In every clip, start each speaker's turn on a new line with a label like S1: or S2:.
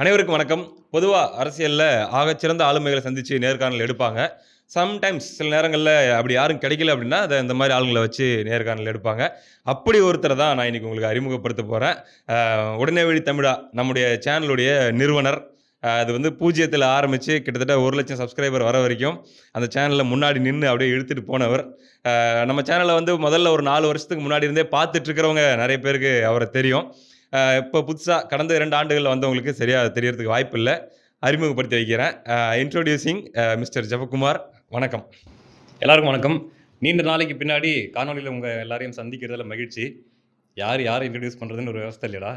S1: அனைவருக்கும் வணக்கம். பொதுவாக அரசியலில் ஆகச்சிறந்த ஆளுமைகளை சந்தித்து நேர்காணல் எடுப்பாங்க. சம்டைம்ஸ் சில நேரங்களில் அப்படி யாரும் கிடைக்கல அப்படின்னா அதை இந்த மாதிரி ஆளுங்களை வச்சு நேர்காணல் எடுப்பாங்க. அப்படி ஒருத்தரை தான் நான் இன்றைக்கி உங்களுக்கு அறிமுகப்படுத்த போகிறேன் உடனே வழி தமிழா நம்முடைய சேனலுடைய நிறுவனர். அது வந்து பூஜ்ஜியத்தில் ஆரம்பித்து கிட்டத்தட்ட ஒரு லட்சம் சப்ஸ்கிரைபர் வர வரைக்கும் அந்த சேனலில் முன்னாடி நின்று அப்படியே இழுத்துட்டு போனவர். நம்ம சேனலை வந்து முதல்ல ஒரு நாலு வருஷத்துக்கு முன்னாடி இருந்தே பார்த்துட்ருக்கிறவங்க நிறைய பேருக்கு அவரை தெரியும். இப்போ புதுசாக கடந்த இரண்டு ஆண்டுகளில் வந்தவங்களுக்கு சரியாக தெரியறதுக்கு வாய்ப்பு இல்லை. அறிமுகப்படுத்தி வைக்கிறேன். இன்ட்ரோடியூசிங் மிஸ்டர் ஜெபகுமார் வணக்கம்.
S2: எல்லாருக்கும் வணக்கம். நீண்ட நாளைக்கு பின்னாடி காணொலியில் உங்கள் எல்லாரையும் சந்திக்கிறதுல மகிழ்ச்சி. யார் யார் இன்ட்ரடியூஸ் பண்ணுறதுன்னு ஒரு விவஸ்தை இல்லைடா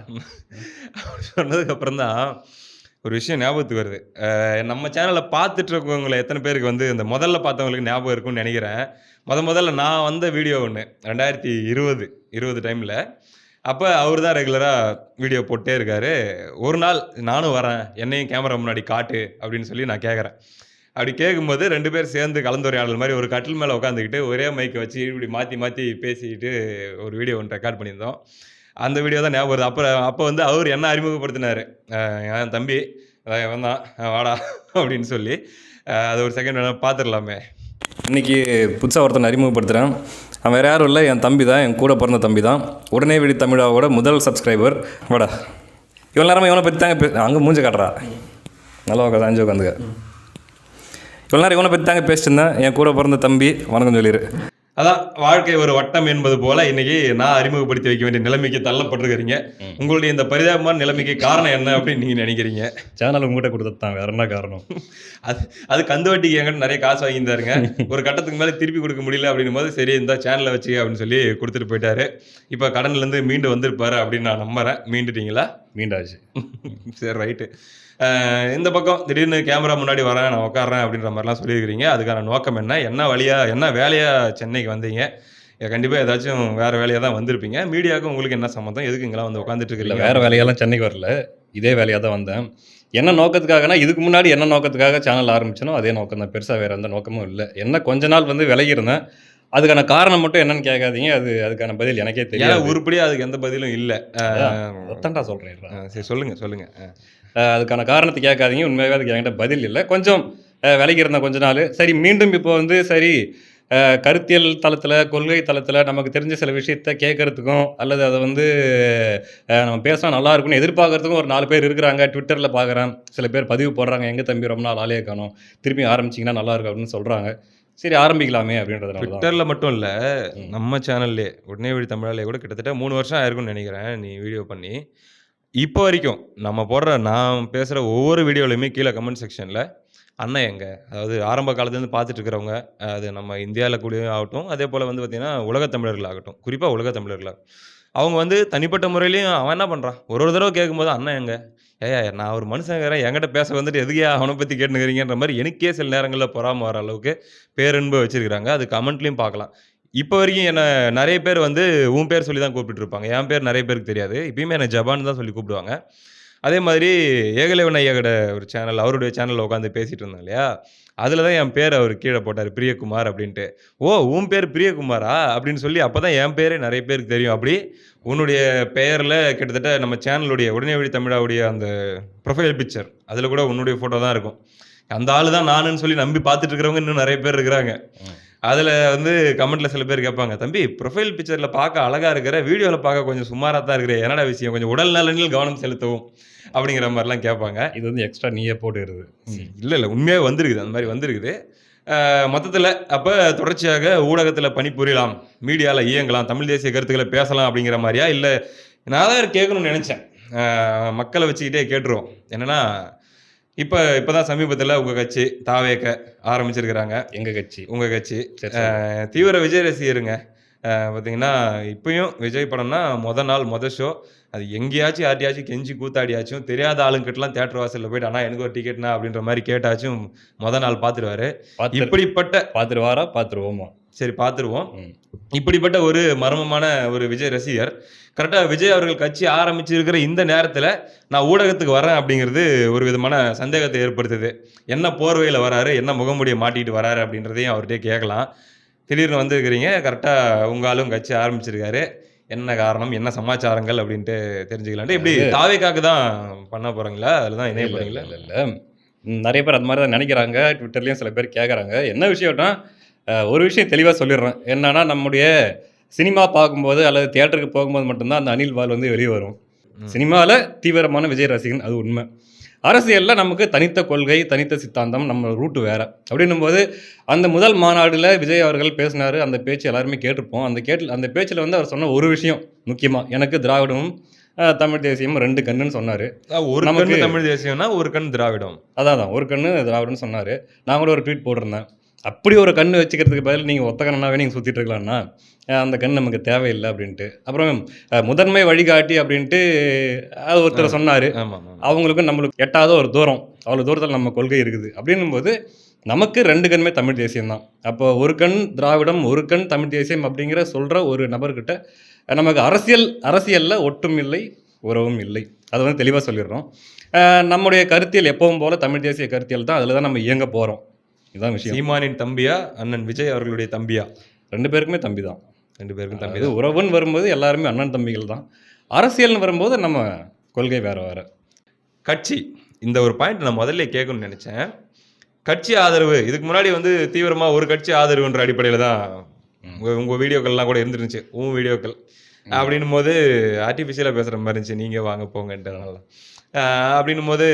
S1: அப்படி சொன்னதுக்கப்புறம் தான் ஒரு விஷயம் ஞாபகத்துக்கு வருது. நம்ம சேனலை பார்த்துட்டு இருக்கவங்களை எத்தனை பேருக்கு வந்து இந்த முதல்ல பார்த்தவங்களுக்கு ஞாபகம் இருக்கும்னு நினைக்கிறேன். முத முதல்ல நான் வந்த வீடியோ ஒன்று ரெண்டாயிரத்தி இருபது இருபது டைமில் அப்போ அவர் தான் ரெகுலராக வீடியோ போட்டே இருக்காரு. ஒரு நாள் நானும் வரேன். என்னையும் கேமரா முன்னாடி காட்டு அப்படின்னு சொல்லி நான் கேட்குறேன் அப்படி கேட்கும்போது ரெண்டு பேர் சேர்ந்து கலந்துரையாடல் மாதிரி ஒரு கட்டில் மேலே உட்காந்துக்கிட்டு ஒரே மைக்கை வச்சு இப்படி மாற்றி மாற்றி பேசிக்கிட்டு ஒரு வீடியோ ஒன்று ரெக்கார்ட் பண்ணியிருந்தோம். அந்த வீடியோ தான் ஞாபகம் வருது. அப்புறம் அப்போ வந்து அவர் என்ன அறிமுகப்படுத்தினார்? என் தம்பி வந்தான் தான் வாடா அப்படின்னு சொல்லி அது ஒரு செகண்ட் வேணால் பார்த்துடலாமே.
S2: இன்னைக்கு புதுசாக ஒருத்தனை அறிமுகப்படுத்துகிறேன் அவன் வேறு யாரும் இல்லை என் தம்பி தான் என் கூட பிறந்த தம்பி தான் உடனே விடி தமிழாவோட முதல் சப்ஸ்கிரைபர் வாடா. இவ்வளோ நேரமாக இவனை பற்றி தாங்க பே அங்கே மூஞ்சி காட்டுறா. நல்லா உட்காந்து அஞ்சு உட்காந்துக்க. இவ்வளோ நேரம் இவனை பற்றி தாங்க பேசிட்டு இருந்தேன். என் கூட பிறந்த தம்பி வணக்கம் சொல்லிடு
S1: அதான் வாழ்க்கை ஒரு வட்டம் என்பது போல இன்னைக்கு நான் அறிமுகப்படுத்தி வைக்க வேண்டிய நிலைமைக்கு தள்ளப்பட்டிருக்கிறீங்க. உங்களுடைய இந்த பரிதாபமான நிலைமைக்கு காரணம் என்ன அப்படின்னு நீங்கள் நினைக்கிறீங்க?
S2: சேனல் உங்கள்கிட்ட கொடுத்தது தான் வேறு என்ன காரணம்?
S1: அது அது கந்து வட்டிக்கு என்கிட்ட நிறைய காசு வாங்கியிருந்தாருங்க ஒரு கட்டத்துக்கு மேலே திருப்பி கொடுக்க முடியல அப்படின்னும் போது சரி இந்த சேனலை வச்சு அப்படின்னு சொல்லி கொடுத்துட்டு போயிட்டாரு. இப்போ கடன்லேருந்து மீண்டு வந்திருப்பாரு அப்படின்னு நான் நம்புறேன். மீண்டுட்டீங்களா?
S2: மீண்டாச்சு.
S1: சரி ரைட்டு இந்த பக்கம் திடீர்னு கேமரா முன்னாடி வரேன் நான் உட்காறேன் அப்படின்ற மாதிரிலாம் சொல்லியிருக்கிறீங்க அதுக்கான நோக்கம் என்ன? என்ன வழியா என்ன வேலையா சென்னைக்கு வந்தீங்க? கண்டிப்பாக ஏதாச்சும் வேறு வேலையாக தான் வந்திருப்பீங்க. மீடியாவுக்கும் உங்களுக்கு என்ன சம்மந்தம்? எதுக்கு இங்கெல்லாம் வந்து உட்காந்துட்டு இருக்கீங்க
S2: வேறு வேலையெல்லாம் சென்னைக்கு வரல. இதே வேலையாக தான் வந்தேன். என்ன நோக்கத்துக்காகனா இதுக்கு முன்னாடி என்ன நோக்கத்துக்காக சேனல் ஆரம்பிச்சனோ அதே நோக்கம் தான். பெருசாக வேறு எந்த நோக்கமும் இல்லை. என்ன கொஞ்ச நாள் வந்து விலகி இருந்தேன் அதுக்கான காரணம் மட்டும் என்னன்னு கேட்காதீங்க. அது அதுக்கான பதில் எனக்கே தெரியாது.
S1: உருப்படியாக அதுக்கு எந்த பதிலும் இல்லை.
S2: அதான்டா சொல்கிறேன்
S1: சரி சொல்லுங்க சொல்லுங்க. அஹ்,
S2: அதுக்கான காரணத்தை கேட்காதீங்க. உண்மையாகவே அதுக்கு என்கிட்ட பதில் இல்லை. கொஞ்சம் அஹ், விலகி இருந்த கொஞ்ச நாள். சரி மீண்டும் இப்போ வந்து சரி கருத்தியல் தளத்தில் கொள்கை தளத்தில் நமக்கு தெரிஞ்ச சில விஷயத்த கேட்கறதுக்கும் அல்லது அதை வந்து நம்ம பேசினா நல்லா இருக்கும்னு எதிர்பார்க்கறதுக்கும் ஒரு நாலு பேர் இருக்கிறாங்க. ட்விட்டரில் பார்க்குறேன் சில பேர் பதிவு போடுறாங்க. எங்கள் தம்பி ரொம்ப நாள் ஆளே காணும். திருப்பி ஆரம்பிச்சிங்கன்னா நல்லா இருக்கும் அப்படின்னு சொல்கிறாங்க சரி ஆரம்பிக்கலாமே அப்படின்றதுனால தான்.
S1: ட்விட்டரில் மட்டும் இல்லை. நம்ம சேனல்லே உடனே வழி தமிழாலே கூட கிட்டத்தட்ட மூணு வருஷம் ஆயிருக்கும்னு நினைக்கிறேன். நீ வீடியோ பண்ணி. இப்போ வரைக்கும் நம்ம போடுற நான் பேசுகிற ஒவ்வொரு வீடியோலையுமே கீழே கமெண்ட் செக்ஷனில் அண்ணன் எங்கே? அதாவது ஆரம்ப காலத்துலேருந்து பார்த்துட்டு இருக்கிறவங்க அது நம்ம இந்தியாவில் கூட ஆகட்டும் அதே போல் வந்து பார்த்திங்கன்னா உலகத் தமிழர்கள் ஆகட்டும் குறிப்பாக உலகத் தமிழர்கள் அவங்க வந்து தனிப்பட்ட முறையிலையும் அவன் என்ன பண்ணுறான் ஒரு ஒரு தடவை கேட்கும்போது அண்ணன் எங்கே? ஏயா நான் ஒரு மனுஷங்கிறேன் என்கிட்ட பேச வந்துட்டு எதுக்கே அவனை பற்றி கேட்டுக்கிறீங்கன்ற மாதிரி எனக்கே சில நேரங்களில் பொறாமல் வர அளவுக்கு பேரன்பு வச்சுருக்கிறாங்க. அது கமெண்ட்லேயும் பார்க்கலாம். இப்போ வரைக்கும் என்ன நிறைய பேர் வந்து உன் பேர் சொல்லி தான் கூப்பிட்டுருப்பாங்க. என் பேர் நிறைய பேருக்கு தெரியாது. இப்பயுமே என்னை ஜபான் தான் சொல்லி கூப்பிடுவாங்க. அதே மாதிரி ஏகலைவன் ஐயாவோட ஒரு சேனல் அவருடைய சேனலில் உட்காந்து பேசிகிட்டு இருந்தோம் இல்லையா? அதில் தான் என் பேர் அவர் கீழே போட்டார் பிரியகுமார் அப்படின்ட்டு. ஓ உன் பேர் பிரியகுமாரா? அப்படின்னு சொல்லி அப்போ தான் என் பேரே நிறைய பேருக்கு தெரியும். அப்படி உன்னுடைய பெயரில் கிட்டத்தட்ட நம்ம சேனலுடைய உடனே வழி தமிழாவுடைய அந்த ப்ரொஃபைல் பிக்சர் அதில் கூட உன்னுடைய ஃபோட்டோ தான் இருக்கும். அந்த ஆள் தான் நானுன்னு சொல்லி நம்பி பார்த்துட்டு இருக்கிறவங்க இன்னும் நிறைய பேர் இருக்கிறாங்க. அதில் வந்து கமெண்ட்ல சில பேர் கேட்பாங்க தம்பி ப்ரொஃபைல் பிக்சரில் பார்க்க அழகா இருக்கிற வீடியோவில் பார்க்க கொஞ்சம் சுமாராக தான் இருக்கிற என்னடா விஷயம்? கொஞ்சம் உடல் நலனில் கவனம் செலுத்தவும் அப்படிங்கிற மாதிரிலாம் கேட்பாங்க.
S2: இது வந்து எக்ஸ்ட்ரா நீயே போட்டுக்கிறது.
S1: இல்லை இல்லை உண்மையாக வந்திருக்குது அந்த மாதிரி வந்திருக்குது. மொத்தத்தில் அப்போ தொடர்ச்சியாக ஊடகத்தில் பணிபுரியலாம் மீடியாவில் இயங்கலாம் தமிழ் தேசிய கருத்துக்களை பேசலாம் அப்படிங்கிற மாதிரியா? இல்லை நான் தான் கேட்கணும்னு நினச்சேன். மக்களை வச்சுக்கிட்டே கேட்டுருவோம். என்னன்னா இப்போ இப்போ தான் சமீபத்தில் உங்கள் கட்சி தாவேக்க ஆரம்பிச்சிருக்கிறாங்க.
S2: எங்கள் கட்சி?
S1: உங்கள் கட்சி. தீவிர விஜய் ரசிகருங்க பார்த்தீங்கன்னா இப்பயும் விஜய் படம்னா முத நாள் முத ஷோ அது எங்கேயாச்சும் யார்ட்டையாச்சும் கெஞ்சி கூத்தாடியாச்சும் தெரியாத ஆளுங்கிட்டலாம் தேட்டர் வாசலில் போயிட்டு அண்ணா எனக்கு ஒரு டிக்கெட்னா அப்படின்ற மாதிரி கேட்டாச்சும் முத நாள் பார்த்துருவாரு
S2: பார்த்து
S1: இப்படிப்பட்ட
S2: பார்த்துருவாரா பார்த்துருவோமா
S1: சரி பார்த்துருவோம் இப்படிப்பட்ட ஒரு மர்மமான ஒரு விஜய் ரசிகர். கரெக்டாக விஜய் அவர்கள் கட்சி ஆரம்பிச்சிருக்கிற இந்த நேரத்தில் நான் ஊடகத்துக்கு வரேன் அப்படிங்கிறது ஒரு விதமான சந்தேகத்தை ஏற்படுத்துது. என்ன போர்வையில் வராரு என்ன முகமுடியை மாட்டிட்டு வராரு அப்படின்றதையும் அவர்கிட்ட கேட்கலாம். திடீர்னு வந்திருக்கிறீங்க கரெக்டாக உங்க ஆளும் கட்சி ஆரம்பிச்சிருக்காரு. என்ன காரணம் என்ன சமாச்சாரங்கள் அப்படின்ட்டு தெரிஞ்சுக்கலான்ட்டு. எப்படி தாவேக்காக்கு தான் பண்ண போறீங்களா? அதில் தான் இணைய
S2: இல்ல,
S1: போறீங்களா?
S2: இல்ல, இல்ல. நிறைய பேர் அது மாதிரி தான் நினைக்கிறாங்க. ட்விட்டர்லயும் சில பேர் கேட்குறாங்க என்ன விஷயம்னா ஒரு விஷயம் தெளிவாக சொல்லிடுறேன். என்னன்னா நம்முடைய சினிமா பார்க்கும்போது அல்லது தியேட்டருக்கு போகும்போது மட்டும்தான் அந்த அனில் வால் வந்து வெளியே வரும். சினிமாவில் தீவிரமான விஜய் ரசிகன் அது உண்மை. அரசியலில் நமக்கு தனித்த கொள்கை தனித்த சித்தாந்தம் நம்ம ரூட்டு வேற. அப்படின்னும் போது அந்த முதல் மாநாடுல விஜய் அவர்கள் பேசினாரு அந்த பேச்சு எல்லாருமே கேட்டிருப்போம். அந்த கேட்டு அந்த பேச்சில் வந்து அவர் சொன்ன ஒரு விஷயம் முக்கியமாக எனக்கு திராவிடமும் தமிழ் தேசியமும் ரெண்டு கண்ணுன்னு சொன்னார்.
S1: ஒரு
S2: நமக்கு-
S1: தமிழ் தேசியம்னா ஒரு கண் திராவிடம்.
S2: அதான் ஒரு கண்ணு திராவிடன்னு சொன்னார். நான் கூட ஒரு ட்வீட் போட்டிருந்தேன். அப்படி ஒரு கண்ணு வச்சுக்கிறதுக்கு பதில் நீங்கள் ஒத்த கண்ணாவே நீங்கள் சுற்றிட்டு இருக்கலாம்னா அந்த கண் நமக்கு தேவையில்லை அப்படின்ட்டு. அப்புறம் முதன்மை வழிகாட்டி அப்படின்ட்டு அது ஒருத்தர் சொன்னார். அவங்களுக்கும் நம்மளுக்கு எட்டாத ஒரு தூரம். அவ்வளோ தூரத்தில் நம்ம கொள்கை இருக்குது. அப்படின்னும்போது நமக்கு ரெண்டு கண்ணுமே தமிழ் தேசியம் தான். அப்போ ஒரு கண் திராவிடம் ஒரு கண் தமிழ் தேசியம் அப்படிங்கிற சொல்கிற ஒரு நபர்கிட்ட நமக்கு அரசியல் அரசியலில் ஒட்டும் இல்லை உறவும் இல்லை. அதை வந்து தெளிவாக சொல்லிடுறோம். நம்முடைய கருத்தியல் எப்பவும் போல தமிழ் தேசிய கருத்தியல் தான். அதில் தான் நம்ம இயங்க போகிறோம் இதுதான் விஷயம்.
S1: சீமானின் தம்பியா அண்ணன் விஜய் அவர்களுடைய தம்பியா?
S2: ரெண்டு பேருக்குமே தம்பி தான்.
S1: ரெண்டு பேருக்கும் தம்பி
S2: அது உறவுன்னு வரும்போது எல்லாருமே அண்ணன் தம்பிகள் தான். அரசியல்னு வரும்போது நம்ம கொள்கை வேற வேற.
S1: கட்சி. இந்த ஒரு பாயிண்ட் நான் முதல்ல கேட்கணும்னு நினைச்சேன். கட்சி ஆதரவு. இதுக்கு முன்னாடி வந்து தீவிரமா ஒரு கட்சி ஆதரவுன்ற அடிப்படையில் தான் உங்க உங்க வீடியோக்கள்லாம் கூட இருந்துருந்துச்சு. உன் வீடியோக்கள். அப்படின்னும் போது ஆர்டிஃபிஷியலாக பேசுகிற மாதிரி இருந்துச்சு. நீங்கள் வாங்க போங்கன்றதுனால அப்படின்னும் போது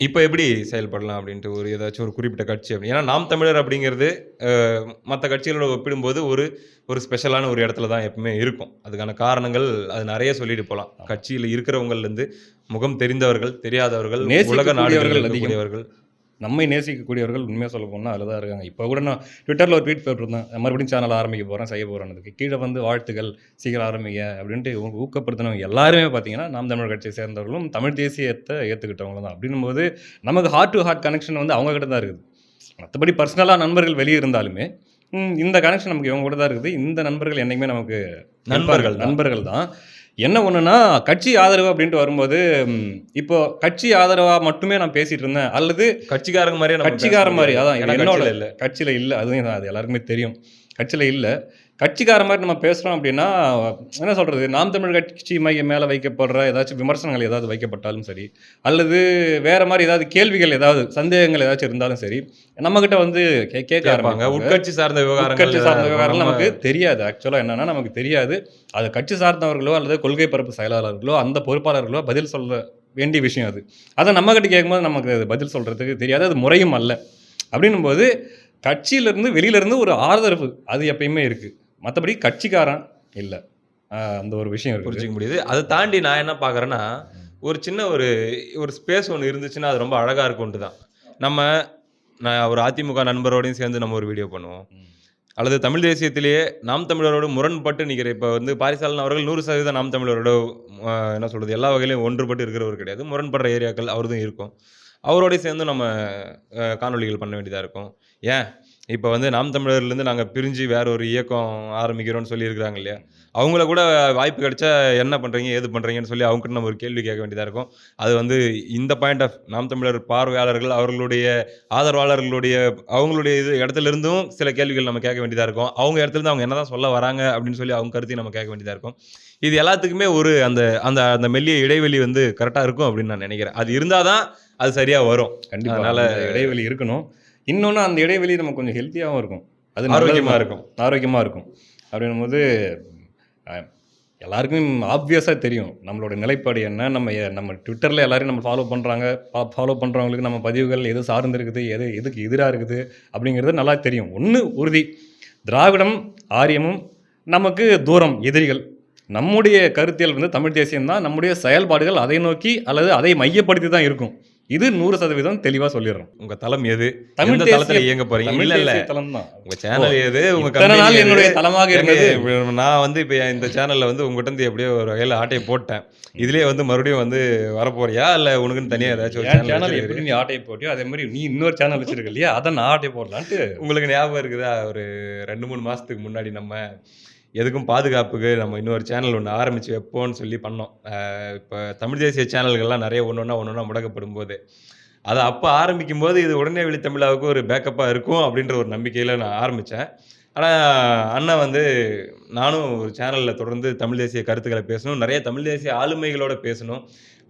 S1: இப்போ எப்படி செயல்படலாம் அப்படின்ட்டு ஒரு ஏதாச்சும் ஒரு குறிப்பிட்ட கட்சி அப்படி? ஏன்னா நாம் தமிழர் அப்படிங்கிறது மற்ற கட்சிகளோட ஒப்பிடும்போது ஒரு ஒரு ஸ்பெஷலான ஒரு இடத்துல தான் எப்பவுமே இருக்கும். அதுக்கான காரணங்கள் அது நிறைய சொல்லிட்டு போகலாம். கட்சியில் இருக்கிறவங்கலேருந்து முகம் தெரிந்தவர்கள் தெரியாதவர்கள் உலக நாடுகள்
S2: அதிகம். நம்மை நேசிக்கக்கூடியவர்கள் உண்மையாக சொல்ல போனால் அதில் தான் இருக்காங்க. இப்போ கூட நான் ட்விட்டரில் ஒரு ட்வீட் போட்டிருந்தேன். மறுபடியும் சேனல் ஆரம்பிக்க போகிறேன் செய்ய போகிறேன் கீழே வந்து வாழ்த்துக்கள் சீக்கிரம் ஆரம்பிங்க அப்படின்ட்டு ஊக்கப்படுத்தினவங்க எல்லாருமே பார்த்தீங்கன்னா நாம் தமிழர் கட்சியை சேர்ந்தவர்களும் தமிழ் தேசியத்தை ஏற்றுக்கிட்டவங்களும் தான். அப்படின்னும் போது நமக்கு ஹார்ட் டு ஹார்ட் கனெக்ஷன் வந்து அவங்க கிட்ட தான் இருக்குது. மற்றபடி பர்சனலாக நண்பர்கள் வெளியே இருந்தாலுமே இந்த கனெக்ஷன் நமக்கு இவங்க கூட தான் இருக்குது. இந்த நண்பர்கள் என்றைக்குமே நமக்கு
S1: நண்பர்கள்.
S2: நண்பர்கள் தான். என்ன ஒன்றுனா கட்சி ஆதரவு அப்படின்ட்டு வரும்போது இப்போ கட்சி ஆதரவாக மட்டுமே நான் பேசிட்டு இருந்தேன். அல்லது
S1: கட்சிக்காரங்க மாதிரியே
S2: கட்சிக்கார மாதிரி. அதான் என்னோட
S1: இல்ல.
S2: கட்சியில் இல்லை அதுவும் அது எல்லாருக்குமே தெரியும். கட்சியில் இல்லை. கட்சிக்கார மாதிரி நம்ம பேசுகிறோம் அப்படின்னா என்ன சொல்கிறது நாம் தமிழ் கட்சி மைய மேலே வைக்கப்படுற ஏதாச்சும் விமர்சனங்கள் ஏதாவது வைக்கப்பட்டாலும் சரி அல்லது வேற மாதிரி ஏதாவது கேள்விகள் ஏதாவது சந்தேகங்கள் ஏதாச்சும் இருந்தாலும் சரி நம்மக்கிட்ட வந்து கே- கேட்க ஆரம்பிப்பாங்க.
S1: உட்கட்சி சார்ந்த விவகாரங்கள்
S2: உட்கட்சி சார்ந்த விவகாரம் நமக்கு தெரியாது. ஆக்சுவலாக என்னன்னா நமக்கு தெரியாது. அது கட்சி சார்ந்தவர்களோ அல்லது கொள்கை பரப்பு செயலாளர்களோ அந்த பொறுப்பாளர்களோ பதில் சொல்ல வேண்டிய விஷயம் அது. அதை நம்ம கிட்ட கேட்கும்போது நமக்கு அது பதில் சொல்றதுக்கு தெரியாது. அது முறையும் அல்ல. அப்படின்னும் போது கட்சியிலிருந்து வெளியிலிருந்து ஒரு ஆதரவு அது எப்பயுமே இருக்கு. மற்றபடி கட்சிக்காரன் இல்லை. அந்த ஒரு விஷயம்
S1: புரிஞ்சிக்க முடியுது. அதை தாண்டி நான் என்ன பார்க்குறேன்னா ஒரு சின்ன ஒரு ஒரு ஸ்பேஸ் ஒன்று இருந்துச்சுன்னா அது ரொம்ப அழகாக இருக்கும்ட்டு தான் நம்ம நான் ஒரு அதிமுக நண்பரோடையும் சேர்ந்து நம்ம ஒரு வீடியோ பண்ணுவோம். அல்லது தமிழ் தேசியத்திலேயே நாம் தமிழரோடு முரண்பட்டு நிற்கிற இப்போ வந்து பாரிசாலன் அவர்கள் நூறு சதவீதம் நாம் தமிழரோட என்ன சொல்கிறது எல்லா வகையிலையும் ஒன்றுபட்டு இருக்கிறவர் கிடையாது. முரண்படுற ஏரியாக்கள் அவர்தும் இருக்கும். அவரோடய சேர்ந்து நம்ம காணொலிகள் காணொளிகள் பண்ண வேண்டியதாக இருக்கும். ஏன்? இப்போ வந்து நாம் தமிழர்லேருந்து நாங்கள் பிரிஞ்சு வேற ஒரு இயக்கம் ஆரம்பிக்கிறோம்னு சொல்லியிருக்கிறாங்க இல்லையா? அவங்கள கூட வாய்ப்பு கிடைச்சா என்ன பண்ணுறீங்க ஏது பண்ணுறீங்கன்னு சொல்லி அவங்ககிட்ட நம்ம ஒரு கேள்வி கேட்க வேண்டியதாக இருக்கும். அது வந்து இந்த பாயிண்ட் ஆஃப் நாம் தமிழர் பார்வையாளர்கள் அவர்களுடைய ஆதரவாளர்களுடைய அவங்களுடைய இது இடத்துல இருந்தும் சில கேள்விகள் நம்ம கேட்க வேண்டியதாக இருக்கும். அவங்க இடத்துல இருந்து அவங்க என்னதான் சொல்ல வராங்க அப்படின்னு சொல்லி அவங்க கருத்தையும் நம்ம கேட்க வேண்டியதாக இருக்கும். இது எல்லாத்துக்குமே ஒரு அந்த அந்த அந்த மெல்லிய இடைவெளி வந்து கரெக்டாக இருக்கும் அப்படின்னு நான் நினைக்கிறேன். அது இருந்தால் தான் அது சரியாக வரும்.
S2: கண்டிப்பா.
S1: அதனால-
S2: இடைவெளி இருக்கணும். இன்னொன்று அந்த இடைவெளி நம்ம கொஞ்சம் ஹெல்த்தியாகவும் இருக்கும். அது
S1: ஆரோக்கியமாக. இருக்கும்.
S2: ஆரோக்கியமாக இருக்கும். அப்படின்னும் போது எல்லாருக்கும் ஆப்வியஸாக தெரியும். நம்மளோட நிலைப்பாடு என்ன? நம்ம நம்ம ட்விட்டரில் எல்லாரையும் நம்ம ஃபாலோ பண்ணுறாங்க ஃபாலோ பண்ணுறவங்களுக்கு நம்ம பதிவுகள் எது சார்ந்து இருக்குது? எது எதுக்கு எதிராக இருக்குது? அப்படிங்கிறது நல்லா தெரியும். ஒன்று உறுதி. திராவிடம் ஆரியமும் நமக்கு தூரம் எதிரிகள். நம்முடைய கருத்தியல் வந்து தமிழ் தேசியம் தான் நம்முடைய செயல்பாடுகள் அதை நோக்கி அல்லது அதை மையப்படுத்தி தான் இருக்கும். இது நூறு சதவீதம் தெளிவாக சொல்லிடுறோம்.
S1: உங்க தளம் எது?
S2: தமிழ்
S1: தளத்துல இயங்க போறீங்க? இல்ல இல்ல.
S2: தளம் தான்.
S1: உங்க சேனல் எது? உங்க
S2: நாள்? என்னுடைய தளமாக இருந்தது.
S1: நான் வந்து இப்போ இந்த சேனல்ல வந்து உங்ககிட்ட இருந்து எப்படியோ ஒரு வகையில் ஆட்டையை போட்டேன். இதுலயே வந்து மறுபடியும் வந்து வரப்போறியா? இல்ல உனக்குன்னு தனியா ஏதாச்சும் ஒரு சேனல்
S2: எப்படி நீ ஆட்டையை போட்டியோ அதே மாதிரி நீ இன்னொரு சேனல் வச்சிருக்க இல்லையா? அதை நான் ஆட்டையை போடலான்ட்டு.
S1: உங்களுக்கு ஞாபகம் இருக்குதா? ஒரு ரெண்டு மூணு மாசத்துக்கு முன்னாடி நம்ம எதுக்கும் பாதுகாப்புக்கு நம்ம இன்னொரு சேனல் ஒன்று ஆரம்பிச்சு வைப்போம்னு சொல்லி பண்ணோம். இப்போ தமிழ் தேசிய சேனல்கள்லாம் நிறைய ஒன்று ஒன்றா ஒன்று ஒன்றா முடக்கப்படும் போது. அதை அப்போ ஆரம்பிக்கும் போது இது உடனே வெளி தமிழாவுக்கு ஒரு பேக்கப்பாக இருக்கும் அப்படின்ற ஒரு நம்பிக்கையில் நான் ஆரம்பித்தேன் ஆனால் அண்ணன் வந்து நானும் ஒரு சேனலில் தொடர்ந்து தமிழ் தேசிய கருத்துக்களை பேசணும் நிறைய தமிழ் தேசிய ஆளுமைகளோட பேசணும்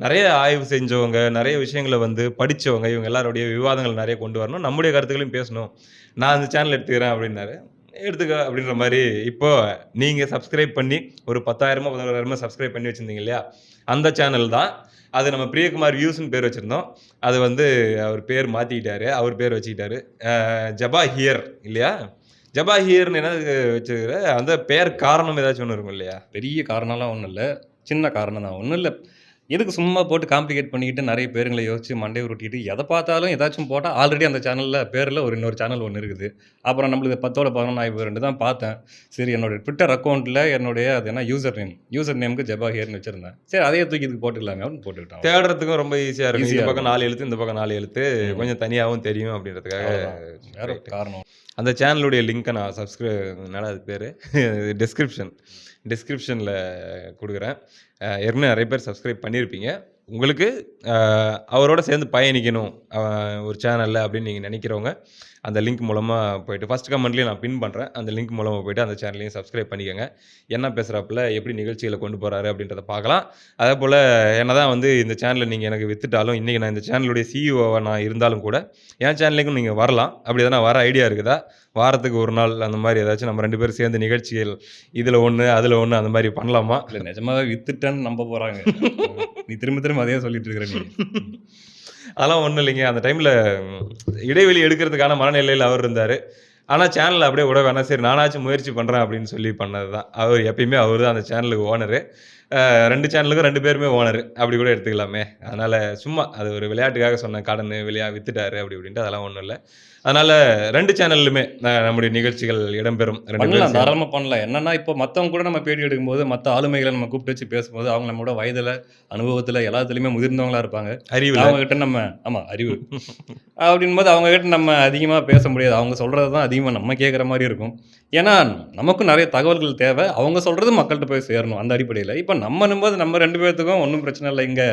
S1: நிறைய ஆய்வு செஞ்சவங்க நிறைய விஷயங்களை வந்து படித்தவங்க இவங்க எல்லாருடைய விவாதங்கள் நிறைய கொண்டு வரணும் நம்முடைய கருத்துக்களையும் பேசணும். நான் அந்த சேனல் எடுத்துக்கிறேன் அப்படின்னாரு. எடுத்துக்க அப்படின்ற மாதிரி இப்போ நீங்கள் சப்ஸ்கிரைப் பண்ணி ஒரு பத்தாயிரமோ பதினோராயிரமோ சப்ஸ்கிரைப் பண்ணி வச்சுருந்தீங்க இல்லையா? அந்த சேனல் தான். அது நம்ம பிரியகுமார் வியூஸ்னு பேர் வச்சுருந்தோம். அது வந்து அவர் பேர் மாற்றிக்கிட்டாரு அவர் பேர் வச்சுக்கிட்டாரு. ஜபா ஹியர் இல்லையா? ஜபா ஹியர்னு என்ன வச்சுக்கிற அந்த பேர் காரணம் ஏதாச்சும் ஒன்று இருக்கும் இல்லையா?
S2: பெரிய காரணம்லாம் ஒன்றும் இல்லை. சின்ன காரணம் தான் ஒன்றும் இல்லை. எதுக்கு சும்மா போட்டு காம்ப்ளிகேட் பண்ணிக்கிட்டு நிறைய பேருங்களை யோசிச்சு மண்டையை உருட்டிட்டு எதை பார்த்தாலும் ஏதாச்சும் போட்டால் ஆல்ரெடி அந்த சேனலில் பேரில் ஒரு இன்னொரு சேனல் ஒன்று இருக்குது. அப்புறம் நம்மளுக்கு பத்தோட பதினொன்று இப்போ ரெண்டு தான் பார்த்தேன். சரி என்னோட ட்விட்டர் அக்கௌண்ட்டில் என்னுடைய அது என்ன யூசர் நேம் யூசர் நேமுக்கு ஜபாஹியர்னு வச்சிருந்தேன். சரி அதையே தூக்கி இதுக்கு போட்டுக்கலாமே அப்படின்னு போட்டுக்கிட்டோம்.
S1: தேடுறதுக்கும் ரொம்ப ஈஸியாக இருக்கும் இந்த பக்கம் நாலு எழுத்து இந்த பக்கம் நாலு எழுத்து. கொஞ்சம் தனியாகவும் தெரியும் அப்படின்றதுக்காக
S2: காரணம்.
S1: அந்த சேனலுடைய லிங்க்கை நான் சப்ஸ்கிரை என்னடா அது பேர்? டிஸ்கிரிப்ஷன் டிஸ்கிரிப்ஷனில் கொடுக்குறேன். ஏற்கனவே நிறைய பேர் சப்ஸ்கிரைப் பண்ணியிருப்பீங்க. உங்களுக்கு அவரோட சேர்ந்து பயணிக்கணும் ஒரு சேனலில் அப்படின்னு நீங்கள் நினைக்கிறவங்க அந்த லிங்க் மூலமாக போயிட்டு ஃபஸ்ட் கமெண்ட்லேயும் நான் பின் பண்ணுறேன் அந்த லிங்க் மூலமாக போயிட்டு அந்த சேனலையும் சப்ஸ்கிரைப் பண்ணிக்கோங்க. என்ன பேசுகிறாப்புல எப்படி நிகழ்ச்சிகளை கொண்டு போகிறாரு அப்படின்றத பார்க்கலாம். அதே போல் என்ன தான் வந்து இந்த சேனலில் நீங்கள் எனக்கு வித்துட்டாலும் இன்றைக்கி நான் இந்த சேனலுடைய சிஇஓவாக நான் இருந்தாலும் கூட என் சேனலுக்கும் நீங்கள் வரலாம். அப்படி எதனா வர ஐடியா இருக்குதா? வாரத்துக்கு ஒரு நாள் அந்த மாதிரி ஏதாச்சும் நம்ம ரெண்டு பேரும் சேர்ந்து நிகழ்ச்சிகள் இதில் ஒன்று அதில் ஒன்று அந்த மாதிரி பண்ணலாமா?
S2: இல்லை நிஜமாகவே வித்துட்டேன்னு நம்ப போகிறாங்க நீ திரும்ப திரும்ப அதே சொல்லிட்டு இருக்கிற நீ.
S1: அதெல்லாம் ஒன்றும் இல்லைங்க. அந்த டைமில் இடைவெளி எடுக்கிறதுக்கான மனநிலையில் அவர் இருந்தார். ஆனால் சேனலில் அப்படியே விட வேணாம். சரி நானாச்சும் முயற்சி பண்ணுறேன் அப்படின்னு சொல்லி பண்ணது தான் அவர் எப்பயுமே அவர் தான் அந்த சேனலுக்கு ஓனரு ரெண்டு சேனலுக்கும் ரெண்டு பேருமே ஓனர். அப்படி கூட எடுத்துக்கலாமே. அதனால் சும்மா அது ஒரு விளையாட்டுக்காக சொன்ன கடன் விளையா வித்துட்டாரு அப்படி இப்படின்ட்டு அதெல்லாம் ஒன்றும் இல்லை. அதனால் ரெண்டு சேனல்லுமே நம்முடைய நிகழ்ச்சிகள் இடம்பெறும். ரெண்டு
S2: தாராளமாக பண்ணலாம். என்னன்னா இப்போ மற்றவங்க கூட நம்ம பேட்டி எடுக்கும்போது மற்ற ஆளுமைகளை நம்ம கூப்பிட்டு வச்சு பேசும்போது அவங்க நம்மளோட வயதில் அனுபவத்தில் எல்லாத்துலேயுமே முதிர்ந்தவங்களா இருப்பாங்க.
S1: அறிவில்.
S2: அவங்க கிட்ட நம்ம ஆமாம் அறிவு. அப்படின்போது அவங்க கிட்ட நம்ம அதிகமாக பேச முடியாது. அவங்க சொல்கிறது தான் அதிகமாக நம்ம கேட்குற மாதிரி இருக்கும். ஏன்னா நமக்கும் நிறைய தகவல்கள் தேவை. அவங்க சொல்கிறது மக்கள்கிட்ட போய் சேரணும் அந்த அடிப்படையில். இப்போ நம்ம போது நம்ம ரெண்டு பேர்த்துக்கும் ஒன்றும் பிரச்சனை இல்லை. இங்கே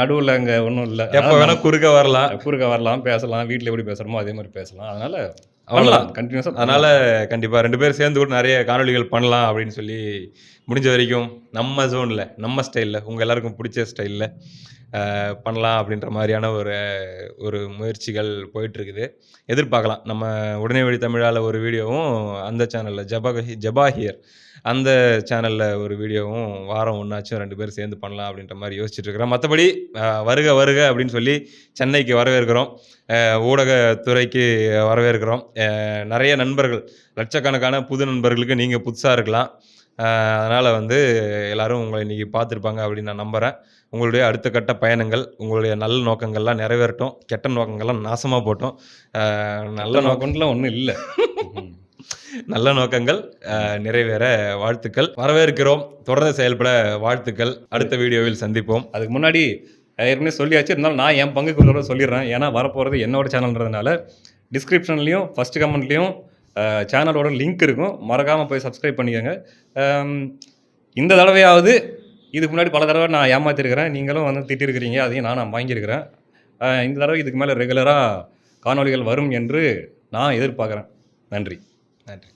S2: நடுவில் இங்கே ஒன்றும் இல்லை.
S1: எப்போ வேணால் குறுக்க வரலாம்.
S2: குறுக்க வரலாம் பேசலாம். வீட்டில் எப்படி பேசுகிறோமோ அதே மாதிரி பேசலாம். அதனால
S1: அவ்வளோதான்
S2: கண்டினியூஸாக
S1: அதனால் கண்டிப்பாக ரெண்டு பேரும் சேர்ந்து கூட நிறைய காணொளிகள் பண்ணலாம் அப்படின்னு சொல்லி முடிஞ்ச வரைக்கும் நம்ம ஜோனில் நம்ம ஸ்டைலில் உங்கள் எல்லாருக்கும் பிடிச்ச ஸ்டைலில் பண்ணலாம் அப்படின்ற மாதிரியான ஒரு ஒரு முயற்சிகள் போயிட்டுருக்குது. எதிர்பார்க்கலாம். நம்ம உடனே வழி தமிழால் ஒரு வீடியோவும் அந்த சேனலில் ஜபா ஜபாஹியர் அந்த சேனலில் ஒரு வீடியோவும் வாரம் ஒன்றாச்சும் ரெண்டு பேரும் சேர்ந்து பண்ணலாம் அப்படின்ற மாதிரி யோசிச்சுட்டு இருக்கிறோம். மற்றபடி வருக வருக அப்படின்னு சொல்லி சென்னைக்கு வரவேற்கிறோம். ஊடகத்துறைக்கு வரவேற்கிறோம். நிறைய நண்பர்கள் லட்சக்கணக்கான புது நண்பர்களுக்கு நீங்கள் புதுசாக இருக்கலாம். அதனால் வந்து எல்லாரும் உங்களை இன்றைக்கி பார்த்துருப்பாங்க அப்படின்னு நான் நம்புகிறேன் உங்களுடைய அடுத்த கட்ட பயணங்கள் உங்களுடைய நல்ல நோக்கங்கள்லாம் நிறைவேறட்டும். கெட்ட நோக்கங்கள்லாம் நாசமாக போட்டோம். நல்ல நோக்கம்
S2: நோக்கம்லாம் ஒன்றும் இல்லை.
S1: நல்ல நோக்கங்கள் நிறைவேற வாழ்த்துக்கள். வரவேற்கிறோம். தொடர்ந்து செயல்பட வாழ்த்துக்கள். அடுத்த வீடியோவில் சந்திப்போம்.
S2: அதுக்கு முன்னாடி ஏற்கனவே சொல்லியாச்சு. இருந்தாலும் நான் என் பங்குக்குள்ளோட சொல்லிடுறேன். ஏன்னா வரப்போகிறது என்னோட சேனல்ன்றதுனால டிஸ்கிரிப்ஷன்லேயும் ஃபஸ்ட் கமெண்ட்லேயும் சேனலோட லிங்க் இருக்கும். மறக்காமல் போய் சப்ஸ்கிரைப் பண்ணிக்கோங்க. இந்த தடவையாவது இதுக்கு முன்னாடி பல தடவை நான் ஏமாத்திருக்கிறேன். நீங்களும் வந்து திட்டிருக்கிறீங்க. அதையும் நான் வாங்கியிருக்கிறேன். இந்த தடவை இதுக்கு மேலே ரெகுலராக காணொளிகள் வரும் என்று நான் எதிர்பார்க்குறேன். நன்றி.
S1: நன்றி.